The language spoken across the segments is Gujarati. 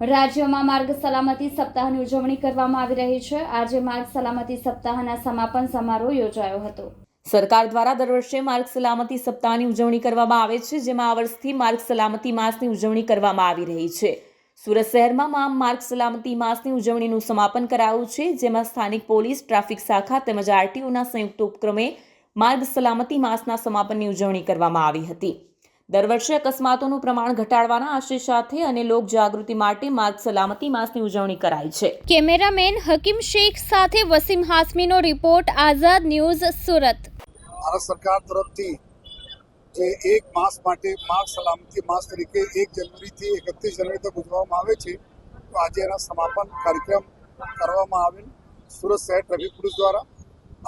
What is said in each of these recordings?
રાજ્યમાં માર્ગ સલામતી સપ્તાહની ઉજવણી કરવામાં આવી રહી છે. આજે માર્ગ સલામતી સપ્તાહના સમાપન સમારોહ યોજાયો હતો. સરકાર દ્વારા દર વર્ષે માર્ગ સલામતી સપ્તાહની ઉજવણી કરવામાં આવે છે, જેમાં આ વર્ષથી માર્ગ સલામતી માસની ઉજવણી કરવામાં આવી રહી છે. સુરત શહેરમાં માર્ગ સલામતી માસની ઉજવણીનું સમાપન કરાયું છે, જેમાં સ્થાનિક પોલીસ, ટ્રાફિક શાખા તેમજ આરટીઓના સંયુક્ત ઉપક્રમે માર્ગ સલામતી માસના સમાપનની ઉજવણી કરવામાં આવી હતી. દર વર્ષે અકસ્માતોનું પ્રમાણ ઘટાડવાના આશય સાથે અને લોક જાગૃતિ માટે માર્ગ સલામતી માસની ઉજવણી કરાય છે. કેમેરામેન હકીમ શેખ સાથે વસીમ હાસમીનો રિપોર્ટ આઝાદ ન્યૂઝ સુરત. ભારત સરકાર તરફથી જે એક માસ માટે માર્ગ સલામતી માસ તરીકે એક જનવરીથી એકત્રીસ જનવરી તક ઉજવવામાં આવે છે તો આજે એના સમાપન કાર્યક્રમ કરવામાં આવેલ સુરત શહેર ટ્રાફિક પોલીસ દ્વારા.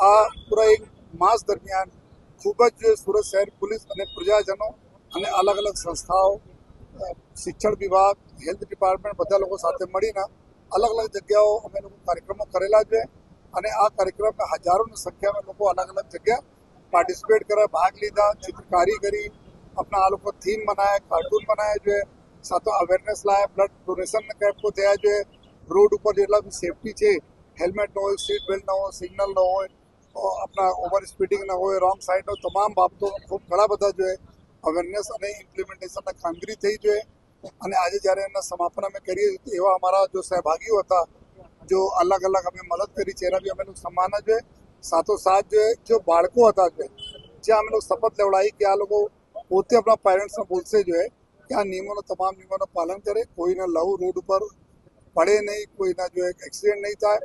આ પૂરા એક માસ દરમિયાન ખૂબ જ સુરત શહેર પોલીસ અને પ્રજાજનો અને અલગ અલગ સંસ્થાઓ શિક્ષણ વિભાગ, હેલ્થ ડિપાર્ટમેન્ટ બધા લોકો સાથે મળીને અલગ અલગ જગ્યાઓ અમે લોકો કાર્યક્રમો કરેલા છે. અને આ કાર્યક્રમમાં હજારોની સંખ્યામાં લોકો અલગ અલગ જગ્યા પાર્ટિસિપેટ કર્યા, ભાગ લીધા, ચિત્રકારી કરી. આપણા આ લોકો થીમ બનાવ્યા કાર્ટૂન બનાવ્યા છે. સાથે અવેરનેસ લાયા બ્લડ ડોનેશન કેમ્પો થયા છે. રોડ ઉપર જેટલા બી સેફટી છે હેલ્મેટ ન હોય સીટ બેલ્ટ ન હોય સિગ્નલ ન હોય આપણા ઓવર સ્પીડિંગ ન હોય રોંગ સાઈડ હોય, તમામ બાબતો ખૂબ ઘણા બધા જો અવેરનેસ અને ઇમ્પ્લિમેન્ટેશનના કામગીરી થઈ જોઈએ. અને આજે જ્યારે એમના સમાપન અમે કરીએ એવા અમારા જો સહભાગીઓ હતા, જો અલગ અલગ અમે મદદ કરી છે એના બી અમે સન્માન છે સાથોસાથ જે જો બાળકો હતા જે જ્યાં અમે શપથ લેવડાવી કે આ લોકો પોતે આપણા પેરેન્ટ્સને બોલશે જોઈએ, કે આ નિયમોનો, તમામ નિયમોનું પાલન કરે, કોઈને લવ રોડ ઉપર પડે નહીં, કોઈના જો એક્સિડન્ટ નહીં થાય,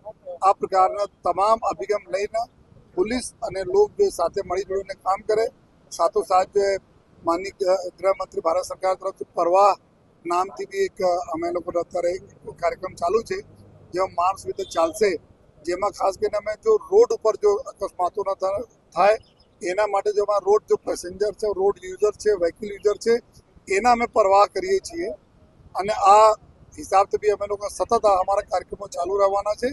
આ પ્રકારના તમામ અભિગમ લઈને પોલીસ અને લોક જો સાથે મળી જોડીને કામ કરે. સાથોસાથ જે માનનીય ગૃહ- ગૃહમંત્રી ભારત સરકાર તરફથી પરવાહ નામથી બી એક અમે લોકો અત્યારે એક કાર્યક્રમ ચાલુ છે જેમાં માર્ચ રીતે ચાલશે જેમાં ખાસ કરીને અમે જો રોડ ઉપર જો અકસ્માતો ન થ- થાય એના માટે જો અમારા રોડ જો પેસેન્જર છે રોડ યુઝર છે વ્હીકલ યુઝર છે એના અમે પરવાહ કરીએ છીએ અને આ હિસાબથી બી અમે લોકો સતત આ અમારા કાર્યક્રમો ચાલુ રહેવાના છે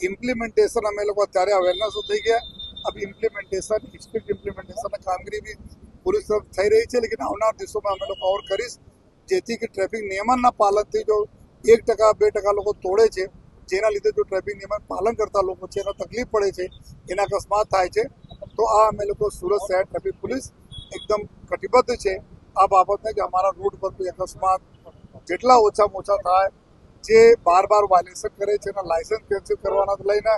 ઇમ્પ્લિમેન્ટેશન અમે લોકો અત્યારે અવેરનેસો થઈ ગયા अब इम्प्लीमेंटेशन स्ट्रिक्ट इम्प्लीमेंटेशन કામગીરી બી પોલીસ તરફ થઈ રહી છે, લેકિન આવનાર દિવસોમાં અમે લોકો ઓર કરીશ. જેથી કે ટ્રાફિક નિયમનના પાલનથી જો એક ટકા, બે ટકા લોકો તોડે છે, જેના લીધે જો ટ્રાફિક નિયમન પાલન કરતા લોકો છે, એના તકલીફ પડે છે, એના અકસ્માત થાય છે, તો આ અમે લોકો સુરત શહેર ટ્રાફિક પોલીસ એકદમ કટિબદ્ધ છે. આ બાબતને કે અમારા રોડ પર કોઈ અકસ્માત જેટલા ઓછામાં ઓછા થાય, જે બાર બાર વાયલેશન કરે છે, એના લાયસન્સ કેન્સલ કરવાના લઈને,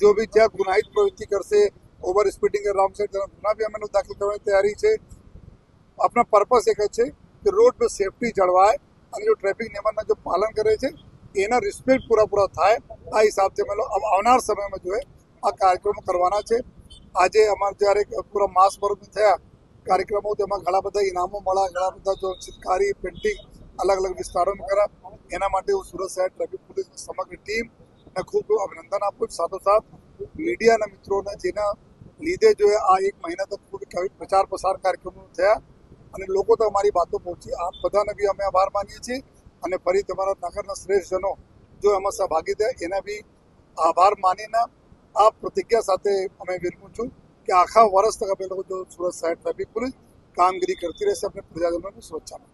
જો બી જ્યાં ગુનાહિત પ્રવૃત્તિ કરશે ઓવર સ્પીડિંગ રોંગ સાઈડ તેના ગુના બી અમે લોકો દાખલ કરવાની તૈયારી છે. આપણા પર્પસ એક જ છે કે રોડ પર સેફટી જળવાય અને જો ટ્રાફિક નિયમનના જો પાલન કરે છે, એના રિસ્પેક્ટ પૂરા પૂરા થાય. આ હિસાબથી અમે આવનાર સમયમાં જોઈએ આ કાર્યક્રમો કરવાના છે. આજે અમારે જ્યારે પૂરા માસ ભર થયા, કાર્યક્રમો તેમાં ઘણા બધા ઇનામો મળ્યા, ઘણા બધા જો ચિત્રકારી પેન્ટિંગ અલગ અલગ વિસ્તારોમાં કર્યા. એના માટે હું સુરત શહેર ટ્રાફિક પોલીસની સમગ્ર ટીમ ને ખૂબ ખૂબ અભિનંદન આપું છું. સાથોસાથ મીડિયાના મિત્રોને જેના લીધે જો આ એક મહિના તક ખૂબ પ્રચાર પ્રસાર કાર્યક્રમો થયા અને લોકો તો અમારી વાતો પહોંચી. આપ બધાને બી અમે આભાર માનીએ છીએ અને ફરી તમારા નગરના શ્રેષ્ઠજનો જો એમાં સહભાગી થયા, એના બી આભાર માનીને આ પ્રતિજ્ઞા સાથે અમે વિરમું છું કે આખા વર્ષ તક અમે લોકો જો સુરત શહેર ટ્રાફિક પોલીસ કામગીરી કરતી રહેશે આપણે પ્રજાજનોની સુરક્ષામાં